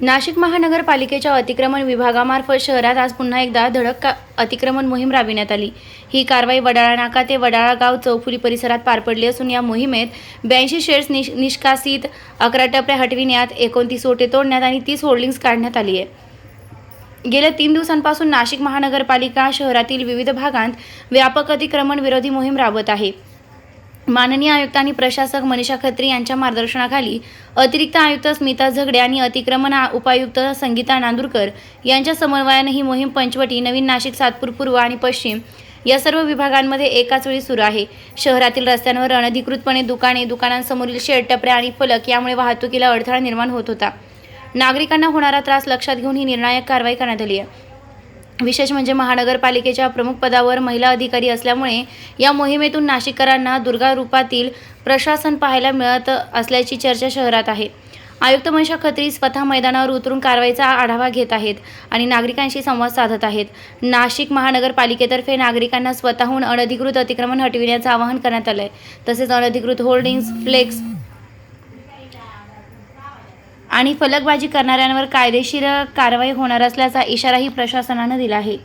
नाशिक महानगरपालिकेच्या अतिक्रमण विभागामार्फत शहरात आज पुन्हा एकदा धडक का अतिक्रमण मोहीम राबविण्यात आली. ही कारवाई वडाळा नाका ते वडाळा गाव चौफुली परिसरात पार पडली असून या मोहिमेत ब्याऐंशी शेड्स निश निष्कासित अकरा टप्प्या हटविण्यात एकोणतीस ओटे तोडण्यात आणि तीस होल्डिंग्स काढण्यात आली आहे. गेल्या तीन दिवसांपासून नाशिक महानगरपालिका शहरातील विविध भागांत व्यापक अतिक्रमण विरोधी मोहीम राबवत आहे. माननीय आयुक्त आणि प्रशासक मनीषा खत्री यांच्या मार्गदर्शनाखाली अतिरिक्त आयुक्त स्मिता झगडे आणि अतिक्रमण उपायुक्त संगीता नांदुरकर यांच्या समन्वयाने ही मोहीम पंचवटी नवीन नाशिक सातपूर पूर्व आणि पश्चिम या सर्व विभागांमध्ये एकाच वेळी सुरू आहे. शहरातील रस्त्यांवर अनधिकृतपणे दुकाने दुकानांसमोरील शेड टपऱ्या आणि फलक यामुळे वाहतुकीला अडथळा निर्माण होत होता. नागरिकांना होणारा त्रास लक्षात घेऊन ही निर्णायक कारवाई करण्यात आली आहे. विशेष म्हणजे महानगरपालिकेच्या प्रमुख पदावर महिला अधिकारी असल्यामुळे या मोहिमेतून नाशिककरांना दुर्गा रूपातील प्रशासन पाहायला मिळत असल्याची चर्चा शहरात आहे. आयुक्त मनीषा खत्री स्वतः मैदानावर उतरून कारवाईचा आढावा घेत आहेत आणि नागरिकांशी संवाद साधत आहेत. नाशिक महानगरपालिकेतर्फे नागरिकांना स्वतःहून अनधिकृत अतिक्रमण हटविण्याचं आवाहन करण्यात आलं आहे तसेच अनधिकृत होर्डिंग्स फ्लेक्स आणि फलकबाजी करणाऱ्यांवर कायदेशीर कारवाई होणार असल्याचा इशाराही प्रशासनानं दिला आहे.